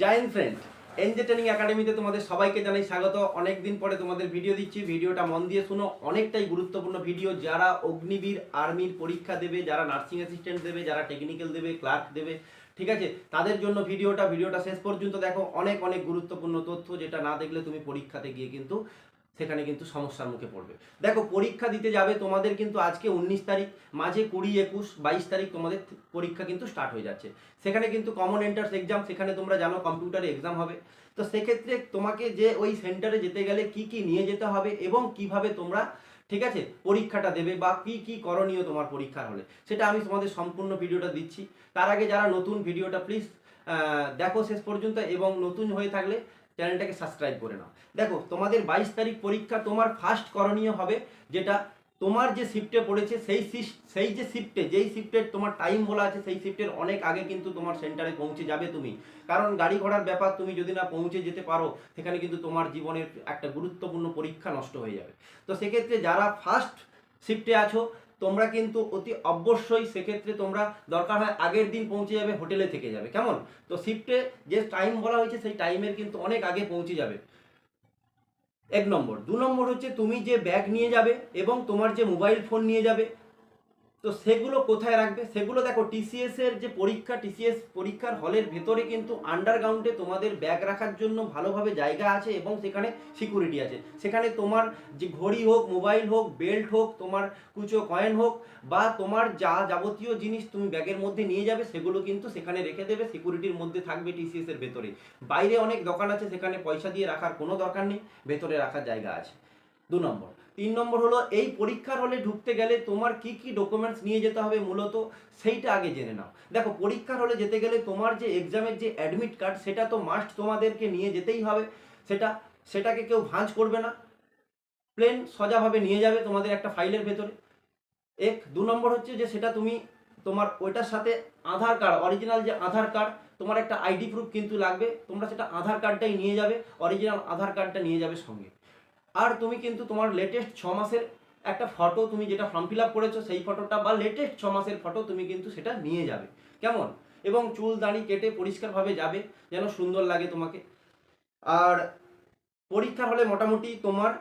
Giant friend NJ training একাডেমিতে তোমাদের সবাইকে জানাই স্বাগত। অনেক দিন পরে তোমাদের ভিডিও দিচ্ছি। ভিডিওটা মন দিয়ে শুনো। অনেকটাই গুরুত্বপূর্ণ ভিডিও যারা অগ্নিবীর আর্মির পরীক্ষা দেবে, যারা নার্সিং অ্যাসিস্ট্যান্ট দেবে, যারা টেকনিক্যাল দেবে ক্লার্ক দেবে, ঠিক আছে? তাদের জন্য ভিডিওটা ভিডিওটা শেষ পর্যন্ত দেখো। অনেক অনেক গুরুত্বপূর্ণ তথ্য যেটা না দেখলে তুমি পরীক্ষাতে গিয়ে কিন্তু সেখানে কিন্তু সমস্যার মুখে পড়বে। দেখো, পরীক্ষা দিতে যাবে তোমাদের কিন্তু আজকে উনিশ তারিখ, মাঝে কুড়ি একুশ, বাইশ তারিখ তোমাদের পরীক্ষা কিন্তু স্টার্ট হয়ে যাচ্ছে। সেখানে কিন্তু কমন এন্ট্রান্স এক্সাম সেখানে তোমরা জানো কম্পিউটারে এক্সাম হবে। তো সেক্ষেত্রে তোমাকে যে ওই সেন্টারে যেতে গেলে কি কি নিয়ে যেতে হবে এবং কীভাবে তোমরা, ঠিক আছে, পরীক্ষাটা দেবে বা কি কি করণীয় তোমার পরীক্ষার হলে, সেটা আমি তোমাদের সম্পূর্ণ ভিডিওটা দিচ্ছি। তার আগে যারা নতুন ভিডিওটা প্লিজ দেখো শেষ পর্যন্ত এবং নতুন হয়ে থাকলে চ্যানেলটাকে সাবস্ক্রাইব করে নাও। দেখো, তোমাদের বাইশ তারিখ পরীক্ষা তোমার ফার্স্ট করণীয় হবে, যেটা তোমার যে শিফটে পড়েছে, সেই সেই যে শিফটে যেই শিফটের তোমার টাইম বলা আছে, সেই শিফটের অনেক আগে কিন্তু তোমার সেন্টারে পৌঁছে যাবে তুমি। কারণ গাড়ি ঘোড়ার ব্যাপার, তুমি যদি না পৌঁছে যেতে পারো, সেখানে কিন্তু তোমার জীবনের একটা গুরুত্বপূর্ণ পরীক্ষা নষ্ট হয়ে যাবে। তো সেক্ষেত্রে যারা ফার্স্ট শিফটে আছো তোমরা কিন্তু অতি অবশ্যই সেক্ষেত্রে তোমরা দরকার হয় আগের দিন পৌঁছে যাবে, হোটেলে থেকে যাবে। কেমন? তো শিফটে যে টাইম বলা হয়েছে, সেই টাইমের কিন্তু অনেক আগে পৌঁছে যাবে। এক নম্বর। দু নম্বর হচ্ছে তুমি যে ব্যাগ নিয়ে যাবে এবং তোমার যে মোবাইল ফোন নিয়ে যাবে তো সেগুলো কোথায় রাখবে? সেগুলো দেখো টিসিএস এর যে পরীক্ষা টিসিএস পরীক্ষার হলের ভেতরে কিন্তু আন্ডারগ্রাউন্ডে তোমাদের ব্যাগ রাখার জন্য ভালোভাবে জায়গা আছে এবং সেখানে সিকিউরিটি আছে। সেখানে তোমার যে ঘড়ি হোক মোবাইল হোক বেল্ট হোক, তোমার কুচো কয়েন হোক বা তোমার যা যাবতীয় জিনিস তুমি ব্যাগের মধ্যে নিয়ে যাবে, সেগুলো কিন্তু সেখানে রেখে দেবে সিকিউরিটির মধ্যে থাকবে টিসিএস এর ভেতরে। বাইরে অনেক দোকান আছে, সেখানে পয়সা দিয়ে রাখার কোনো দরকার নেই, ভেতরে রাখার জায়গা আছে। দু নম্বর তিন নম্বর হলো, এই পরীক্ষার হলে ঢুকতে গেলে তোমার কি কি ডকুমেন্টস নিয়ে যেতে হবে মূলত, সেইটা আগে জেনে নাও। দেখো, পরীক্ষার হলে যেতে গেলে তোমার যে এক্সামের যে অ্যাডমিট কার্ড সেটা তো মাস্ট তোমাদেরকে নিয়ে যেতেই হবে। সেটা, সেটাকে কেউ ভাঁজ করবে না। প্লেন সোজাভাবে নিয়ে যাবে তোমাদের একটা ফাইলের ভেতরে। এক, দু নম্বর হচ্ছে যে সেটা তুমি তোমার ওইটার সাথে আধার কার্ড অরিজিনাল যে আধার কার্ড তোমার একটা আইডি প্রুফ কিন্তু লাগবে। তোমরা সেটা আধার কার্ডটাই নিয়ে যাবে অরিজিনাল আধার কার্ডটা নিয়ে যাবে সঙ্গে। আর তুমি কিন্তু তোমার লেটেস্ট ছ মাসের একটা ফটো তুমি যেটা ফর্ম ফিল আপ করেছ সেই ফটোটা বা লেটেস্ট ছ মাসের ফটো তুমি কিন্তু সেটা নিয়ে যাবে। কেমন? এবং চুল দাড়ি কেটে পরিষ্কারভাবে যাবে, যেন সুন্দর লাগে তোমাকে। আর পরীক্ষার হলে মোটামুটি তোমার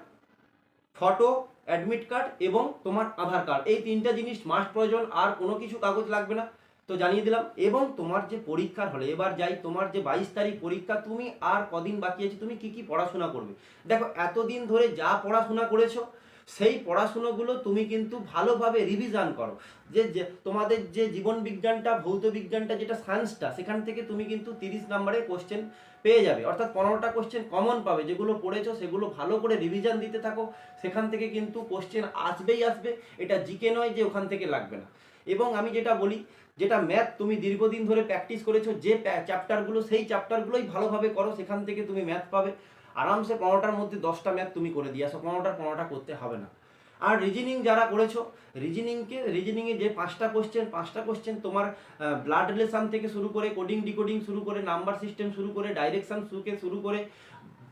ফটো অ্যাডমিট কার্ড এবং তোমার আধার কার্ড এই তিনটা জিনিস মাস্ট প্রয়োজন, আর কোনো কিছু কাগজ লাগবে না। তো জানিয়ে দিলাম, এবং তোমার যে পরীক্ষার হলে, এবার যাই, তোমার যে বাইশ তারিখ পরীক্ষা, তুমি আর কদিন বাকি আছে, তুমি কি কি পড়াশোনা করবে? দেখো, এতদিন ধরে যা পড়াশোনা করেছ, সেই পড়াশুনোগুলো তুমি কিন্তু ভালোভাবে রিভিশন করো। যে তোমাদের যে জীবন বিজ্ঞানটা, ভৌত বিজ্ঞানটা, যেটা সায়েন্সটা সেখান থেকে তুমি কিন্তু তিরিশ নম্বরে কোশ্চেন পেয়ে যাবে। অর্থাৎ পনেরোটা কোশ্চেন কমন পাবে। যেগুলো পড়েছো, সেগুলো ভালো করে রিভিশন দিতে থাকো। সেখান থেকে কিন্তু কোশ্চেন আসবেই আসবে। এটা জিকে নয় যে ওখান থেকে লাগবে না। এবং আমি যেটা বলি, যেটা ম্যাথ তুমি দীর্ঘদিন ধরে প্র্যাকটিস করেছ, যে চ্যাপ্টারগুলো সেই চ্যাপ্টারগুলোই ভালোভাবে করো, সেখান থেকে তুমি ম্যাথ পাবে। আরামসে পনেরোটার মধ্যে দশটা ম্যাথ তুমি করে দিয়ে আসো, পনেরোটার পনেরোটা করতে হবে না। আর রিজনিং যারা করেছ রিজনিংকে রিজনিংয়ে যে পাঁচটা কোশ্চেন পাঁচটা কোশ্চেন তোমার ব্লাড রিলেশন থেকে শুরু করে কোডিং ডিকোডিং শুরু করে নাম্বার সিস্টেম শুরু করে ডাইরেকশান থেকে শুরু করে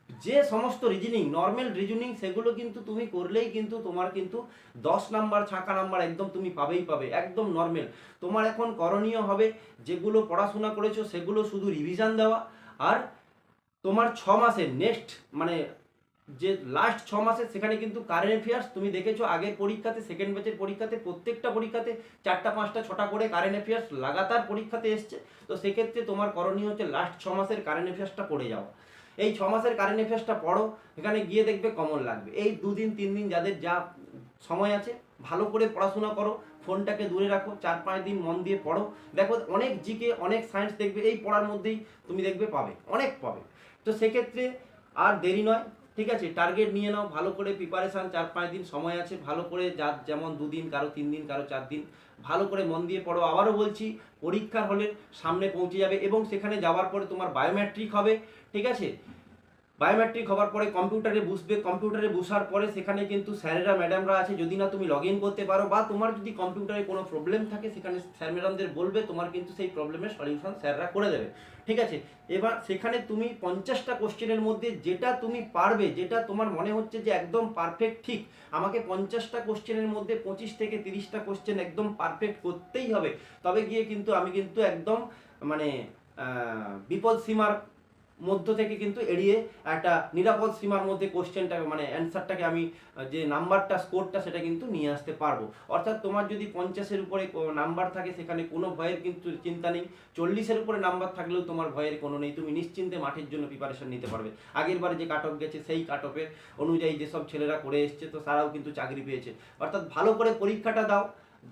যে সমস্ত রিজনিং নর্মাল রিজনিং সেগুলো কিন্তু তুমি করলেই কিন্তু তোমার কিন্তু দশ নাম্বার ছাঁকা নাম্বার একদম তুমি পাবেই পাবে, একদম নর্মাল তোমার এখন করণীয় হবে যেগুলো পড়াশোনা করেছ সেগুলো শুধু রিভিশন দেওয়া আর তোমার ছ মাসের নেক্সট মানে যে লাস্ট ছ মাসে সেখানে কিন্তু কারেন্ট অ্যাফেয়ার্স তুমি দেখেছ আগের পরীক্ষাতে সেকেন্ড ব্যাচের পরীক্ষাতে, প্রত্যেকটা পরীক্ষাতে চারটা, পাঁচটা, ছটা করে কারেন্ট অ্যাফেয়ার্স লাগাতার পরীক্ষাতে এসছে। তো সেক্ষেত্রে তোমার করণীয় হচ্ছে লাস্ট ছ মাসের কারেন্ট অ্যাফেয়ার্সটা পড়ে যাওয়া। এই ছ মাসের কারেন্ট অ্যাফেয়ার্সটা পড়ো, এখানে গিয়ে দেখবে কমন লাগবে। এই দুদিন, তিন দিন যাদের যা সময় আছে, ভালো করে পড়াশোনা করো, ফোনটাকে দূরে রাখো, চার পাঁচ দিন মন দিয়ে পড়ো। দেখো, অনেক জিকে অনেক সায়েন্স দেখবে, এই পড়ার মধ্যেই তুমি দেখবে পাবে, অনেক পাবে। তো সেক্ষেত্রে আর দেরি নয়, ঠিক আছে? টার্গেট নিয়ে নাও, ভালো করে প্রিপারেশান চার পাঁচ দিন সময় আছে, ভালো করে যার যেমন দুদিন, কারও তিন দিন, কারও চার দিন ভালো করে মন দিয়ে পড়ো। আবারও বলছি, পরীক্ষার হলে সামনে পৌঁছে যাবে এবং সেখানে যাওয়ার পরে তোমার বায়োমেট্রিক হবে, ঠিক আছে? বায়োমেট্রিক হওয়ার পরে কম্পিউটারে বসবে কম্পিউটারে বসার পরে সেখানে কিন্তু স্যারেরা ম্যাডামরা আছে, যদি না তুমি লগ ইন করতে পারো বা তোমার যদি কম্পিউটারে কোনো প্রবলেম থাকে, সেখানে স্যার ম্যাডামদের বলবে, তোমার কিন্তু সেই প্রবলেমের সলিউশন স্যাররা করে দেবে। ঠিক আছে? এবার সেখানে তুমি পঞ্চাশটা কোশ্চেনের মধ্যে যেটা তুমি পারবে, যেটা তোমার মনে হচ্ছে যে একদম পারফেক্ট ঠিক, আমাকে পঞ্চাশটা কোশ্চেনের মধ্যে পঁচিশ থেকে তিরিশটা কোশ্চেন একদম পারফেক্ট করতেই হবে। তবে গিয়ে কিন্তু আমি কিন্তু একদম মানে বিপদ সীমার মধ্য থেকে কিন্তু এড়িয়ে একটা নিরাপদ সীমার মধ্যে কোশ্চেনটাকে মানে অ্যান্সারটাকে আমি, যে নাম্বারটা, স্কোরটা সেটা কিন্তু নিয়ে আসতে পারব। অর্থাৎ তোমার যদি পঞ্চাশের উপরে নাম্বার থাকে, সেখানে কোনো ভয়ের কিন্তু চিন্তা নেই। চল্লিশের উপরে নাম্বার থাকলেও তোমার ভয়ের কোনো নেই। তুমি নিশ্চিন্তে মাঠের জন্য প্রিপারেশন নিতে পারবে। আগের বারে যে কাট অফ গেছে, সেই কাট অফের অনুযায়ী যেসব ছেলেরা করে এসছে, তো তারাও কিন্তু চাকরি পেয়েছে। অর্থাৎ ভালো করে পরীক্ষাটা দাও।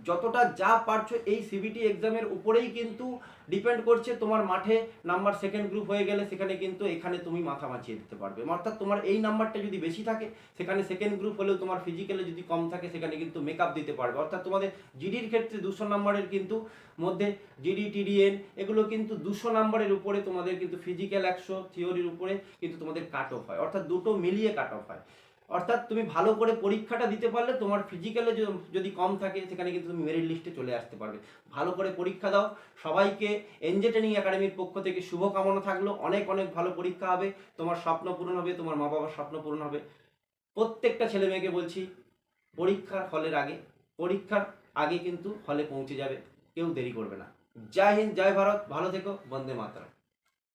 যতটা যা পারছ এই সিবিটি এক্সামের উপরেই কিন্তু ডিপেন্ড করছে তোমার মাঠে নাম্বার সেকেন্ড গ্রুপ হয়ে গেলে সেখানে কিন্তু এখানে তুমি মাথা মাছিয়ে দিতে পারবে। অর্থাৎ তোমার এই নাম্বারটা যদি বেশি থাকে, সেখানে সেকেন্ড গ্রুপ হলেও তোমার ফিজিক্যালে যদি কম থাকে, সেখানে কিন্তু মেকআপ দিতে পারবে। অর্থাৎ তোমাদের জিডির ক্ষেত্রে দুশো নাম্বারের কিন্তু মধ্যে জিডি টিডিএন এগুলো কিন্তু দুশো নাম্বারের উপরে তোমাদের কিন্তু ফিজিক্যাল একশো থিওরির উপরে কিন্তু তোমাদের কাট অফ হয়। অর্থাৎ দুটো মিলিয়ে কাট অফ হয়। অর্থাৎ তুমি ভালো করে পরীক্ষাটা দিতে পারলে তোমার ফিজিক্যালে যদি কম থাকে, সেখানে কিন্তু তুমি মেরিট লিস্টে চলে আসতে পারবে। ভালো করে পরীক্ষা দাও। সবাইকে এনজে ট্রেনিং একাডেমির পক্ষ থেকে শুভকামনা থাকল। অনেক অনেক ভালো পরীক্ষা হবে। তোমার স্বপ্ন পূরণ হবে, তোমার মা বাবার স্বপ্ন পূরণ হবে। প্রত্যেকটা ছেলে মেয়েকে বলছি, পরীক্ষার হলের আগে, পরীক্ষার আগে কিন্তু হলে পৌঁছে যাবে। কেউ দেরি করবে না। জয় হিন্দ, জয় ভারত। ভালো থেকো। বন্দে মাতরম।